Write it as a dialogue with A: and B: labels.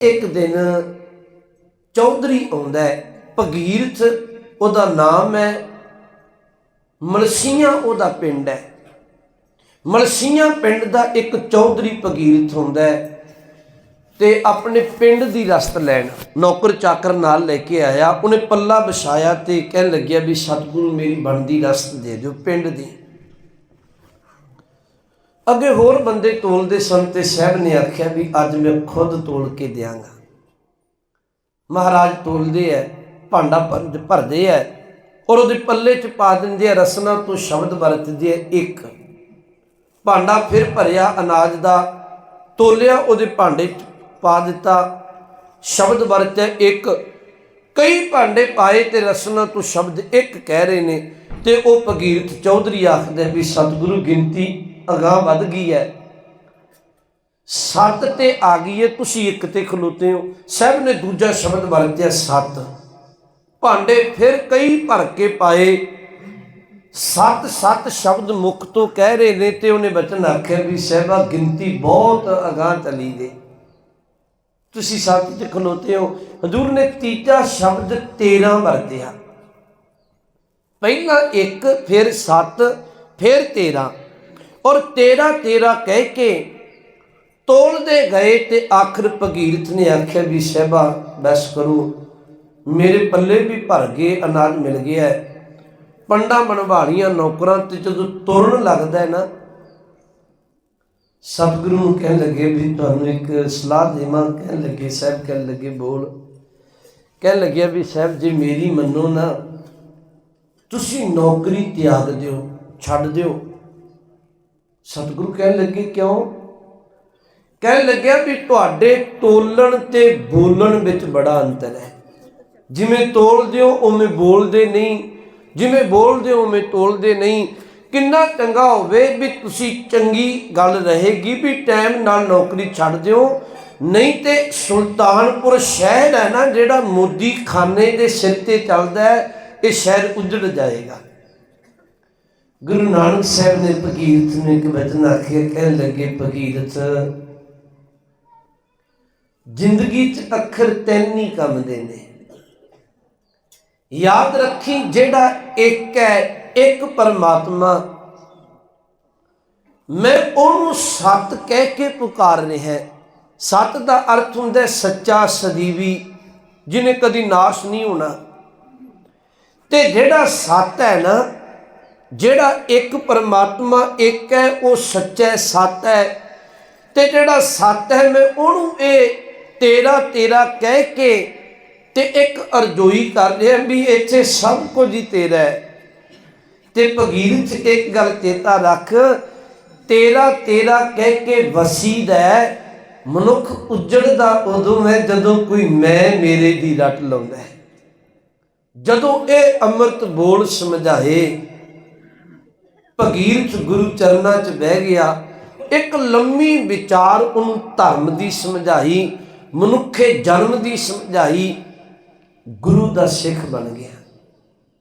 A: ਇੱਕ ਦਿਨ ਚੌਧਰੀ ਆਉਂਦਾ ਹੈ, ਭਗੀਰਥ, ਉਹਦਾ ਨਾਮ ਹੈ ਮਲਸੀਆਂ, ਉਹਦਾ ਪਿੰਡ ਹੈ। ਮਲਸੀਆਂ ਪਿੰਡ ਦਾ ਇੱਕ ਚੌਧਰੀ ਭਗੀਰਥ ਹੁੰਦਾ ਹੈ ਤੇ ਆਪਣੇ ਪਿੰਡ ਦੀ ਰਸਤ ਲੈਣ, ਨੌਕਰ ਚਾਕਰ ਨਾਲ ਲੈ ਕੇ ਆਇਆ, ਉਹਨੇ ਪੱਲਾ ਵਿਛਾਇਆ ਤੇ ਕਹਿਣ ਲੱਗਿਆ ਵੀ ਸਤਿਗੁਰੂ ਮੇਰੀ ਬਣਦੀ ਰਸਤ ਦੇ ਦਿਓ ਪਿੰਡ ਦੀ। ਅੱਗੇ ਹੋਰ ਬੰਦੇ ਤੋਲਦੇ ਸਨ ਤੇ ਸਾਹਿਬ ਨੇ ਆਖਿਆ ਵੀ ਅੱਜ ਮੈਂ ਖੁਦ ਤੋਲ ਕੇ ਦਿਆਂਗਾ। ਮਹਾਰਾਜ ਤੋਲਦੇ ਐ, ਭਾਂਡਾ ਭਰ- ਭਰਦੇ ਐ ਔਰ ਉਹਦੇ ਪੱਲੇ 'ਚ ਪਾ ਦਿੰਦੇ ਆ ਰਸਨਾ ਤੋਂ ਸ਼ਬਦ ਵਰਤਦੇ ਆ ਇੱਕ। ਭਾਂਡਾ ਫਿਰ ਭਰਿਆ, ਅਨਾਜ ਦਾ ਤੋਲਿਆ, ਉਹਦੇ ਭਾਂਡੇ 'ਚ ਪਾ ਦਿੱਤਾ, ਸ਼ਬਦ ਵਰਤਿਆ ਇੱਕ। ਕਈ ਭਾਂਡੇ ਪਾਏ ਤੇ ਰਸਨਾ ਤੋਂ ਸ਼ਬਦ ਇੱਕ ਕਹਿ ਰਹੇ ਨੇ ਤੇ ਉਹ ਭਗੀਰਥ ਚੌਧਰੀ ਆਖਦੇ ਵੀ ਸਤਿਗੁਰੂ ਗਿਣਤੀ ਅਗਾਹ ਵੱਧ ਗਈ ਹੈ। ਸੱਤ ਤੇ ਆ ਗਈ ਹੈ, ਤੁਸੀਂ ਇੱਕ ਤੇ ਖਲੋਤੇ ਹੋ। ਸਾਹਿਬ ਨੇ ਦੂਜਾ ਸ਼ਬਦ ਵਰਤਿਆ, ਸੱਤ। ਭਾਂਡੇ ਫਿਰ ਕਈ ਭਰ ਕੇ ਪਾਏ। ਸੱਤ ਸੱਤ ਸ਼ਬਦ ਮੁਖ ਤੋਂ ਕਹਿ ਰਹੇ ਨੇ ਤੇ ਉਹਨੇ ਬਚਨ ਆਖਿਆ ਵੀ ਸਹਿਬਾ, ਗਿਣਤੀ ਬਹੁਤ ਅਗਾਹ ਚਲੀ ਗਈ। ਤੁਸੀਂ ਸੱਤ ਤੇ ਖਲੋਤੇ ਹੋ। ਹਜ਼ੂਰ ਨੇ ਤੀਜਾ ਸ਼ਬਦ 13 ਵਰਤਿਆ। ਪਹਿਲਾਂ ਇੱਕ, ਫਿਰ 7 ਫਿਰ 13 ਔਰ 13 13 ਕਹਿ ਕੇ ਤੋਲਦੇ ਗਏ ਤੇ ਆਖਰ ਭਗੀਰਥ ਨੇ ਆਖਿਆ ਵੀ ਸਹਿਬਾ ਬਸ ਕਰੋ। ਮੇਰੇ ਪੱਲੇ ਵੀ ਭਰ ਗਏ, ਅਨਾਜ ਮਿਲ ਗਿਆ ਹੈ। ਪੰਡਾ ਬਣਵਾਲੀਆਂ ਨੌਕਰਾਂ ਤੇ ਜਦੋਂ ਤੁਰਨ ਲੱਗਦਾ ਨਾ, ਸਤਿਗੁਰੂ ਨੂੰ ਕਹਿਣ ਲੱਗੇ ਵੀ ਤੁਹਾਨੂੰ ਇੱਕ ਸਲਾਹ ਦੇਵਾਂ, ਕਹਿਣ ਲੱਗੇ, ਸਾਹਿਬ ਕਹਿਣ ਲੱਗੇ, ਬੋਲ। ਕਹਿਣ ਲੱਗਿਆ ਵੀ ਸਾਹਿਬ, ਜੀ ਮੇਰੀ ਮੰਨੋ ਨਾ, ਤੁਸੀਂ ਨੌਕਰੀ ਤਿਆਗ ਦਿਓ, ਛੱਡ ਦਿਓ। ਸਤਿਗੁਰੂ ਕਹਿਣ ਲੱਗੇ, ਕਿਉਂ? ਕਹਿਣ ਲੱਗਿਆ ਵੀ ਤੁਹਾਡੇ ਤੋਲਣ ਤੇ ਬੋਲਣ ਵਿੱਚ ਬੜਾ ਅੰਤਰ ਹੈ। ਜਿਵੇਂ ਤੋਲਦੇ ਹੋ, ਉਵੇਂ ਬੋਲਦੇ ਨਹੀਂ। ਜਿਵੇਂ ਬੋਲਦੇ ਹੋ, ਉਵੇਂ ਤੋਲਦੇ ਨਹੀਂ। ਕਿੰਨਾ ਚੰਗਾ ਹੋਵੇ ਵੀ ਤੁਸੀਂ ਚੰਗੀ ਗੱਲ ਰਹੇਗੀ, ਵੀ ਟਾਈਮ ਨਾਲ ਨੌਕਰੀ ਛੱਡ ਦਿਓ। ਨਹੀਂ ਤੇ ਸੁਲਤਾਨਪੁਰ ਸ਼ਹਿਰ ਹੈ ਨਾ, ਜਿਹੜਾ ਮੋਦੀ ਖਾਨੇ ਦੇ ਸਿਰ ਤੇ ਚੱਲਦਾ ਹੈ, ਇਹ ਸ਼ਹਿਰ ਉਜੜ ਜਾਏਗਾ। ਗੁਰੂ ਨਾਨਕ ਸਾਹਿਬ ਨੇ ਭਗੀਰਥ ਨੂੰ ਇੱਕ ਵਚਨ ਆਖਿਆ ਕਹਿਣ ਲੱਗੇ ਭਗੀਰਥ, ਜ਼ਿੰਦਗੀ 'ਚ ਅੱਖਰ ਤਿੰਨ ਹੀ ਕੰਮ ਦੇ ਨੇ। ਯਾਦ ਰੱਖੀ ਜਿਹੜਾ ਇੱਕ ਹੈ, ਇੱਕ ਪਰਮਾਤਮਾ। ਮੈਂ ਉਹਨੂੰ ਸਤ ਕਹਿ ਕੇ ਪੁਕਾਰ ਰਿਹਾ ਸਤ ਦਾ ਅਰਥ ਹੁੰਦਾ ਸੱਚਾ ਸਦੀਵੀ, ਜਿਹਨੇ ਕਦੀ ਨਾਸ਼ ਨਹੀਂ ਹੋਣਾ। ਤੇ ਜਿਹੜਾ ਸਤ ਹੈ ਨਾ ਜਿਹੜਾ ਇੱਕ ਪਰਮਾਤਮਾ ਇੱਕ ਹੈ, ਉਹ ਸੱਚਾ ਸੱਤ ਹੈ। ਤੇ ਜਿਹੜਾ ਸੱਤ ਹੈ, ਮੈਂ ਉਹਨੂੰ ਇਹ ਤੇਰਾ ਤੇਰਾ ਕਹਿ ਕੇ ਤੇ ਇੱਕ ਅਰਜ਼ੋਈ ਕਰ ਰਿਹਾ ਵੀ ਇੱਥੇ ਸਭ ਕੁਝ ਹੀ ਤੇਰਾ ਹੈ। ਤੇ ਚ ਇੱਕ ਗੱਲ ਚੇਤਾ ਰੱਖ, ਤੇਰਾ ਤੇਰਾ ਕਹਿ ਕੇ ਵਸੀਦ ਹੈ, ਮਨੁੱਖ ਉਜੜਦਾ ਉਦੋਂ ਹੈ ਜਦੋਂ ਕੋਈ ਮੈਂ ਮੇਰੇ ਦੀ ਰੱਟ ਲਾਉਂਦਾ ਹੈ। ਜਦੋਂ ਇਹ ਅੰਮ੍ਰਿਤ ਬੋਲ ਸਮਝਾਏ ਭਗੀਰਥ ਗੁਰੂ ਚਰਨਾਂ 'ਚ ਬਹਿ ਗਿਆ, ਇੱਕ ਲੰਮੀ ਵਿਚਾਰ ਉਹਨੂੰ ਧਰਮ ਦੀ ਸਮਝਾਈ, ਮਨੁੱਖੇ ਜਨਮ ਦੀ ਸਮਝਾਈ, ਗੁਰੂ ਦਾ ਸਿੱਖ ਬਣ ਗਿਆ।